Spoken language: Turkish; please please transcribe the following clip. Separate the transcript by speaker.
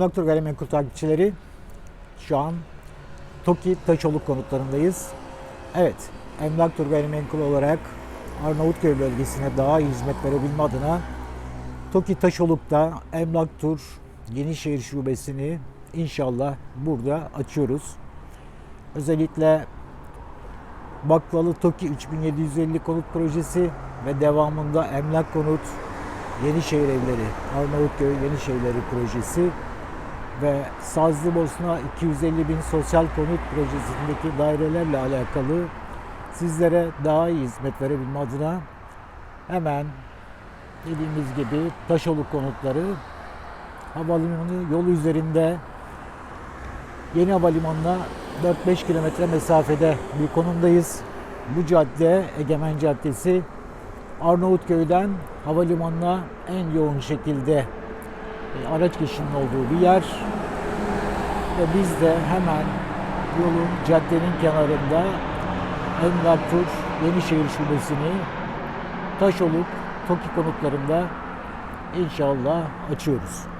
Speaker 1: Doktor Gayrimenkul takipçileri şu an TOKİ Taşoluk konutlarındayız. Evet, Emlak Tur Gayrimenkul olarak Arnavutköy bölgesine daha iyi hizmet verebilme adına TOKİ Taşoluk'ta Emlak Tur Yenişehir Şubesini inşallah burada açıyoruz. Özellikle Baklalı TOKİ 3750 konut projesi ve devamında Emlak Konut Yenişehir Evleri, Arnavutköy Yenişehir Evleri projesi ve Sazlı Bosna 250 bin sosyal konut projesindeki dairelerle alakalı sizlere daha iyi hizmet verebilme adına hemen dediğimiz gibi Taşoluk konutları havalimanı yolu üzerinde Yeni Havalimanı'na 4-5 kilometre mesafede bir konumdayız. Bu cadde Egemen Caddesi Arnavutköy'den havalimanına en yoğun şekilde araç geçişinin olduğu bir yer. Ve biz de hemen yolun caddenin kenarında Emlak Tur Yenişehir Şubesini Taşoluk, TOKİ konutlarında inşallah açıyoruz.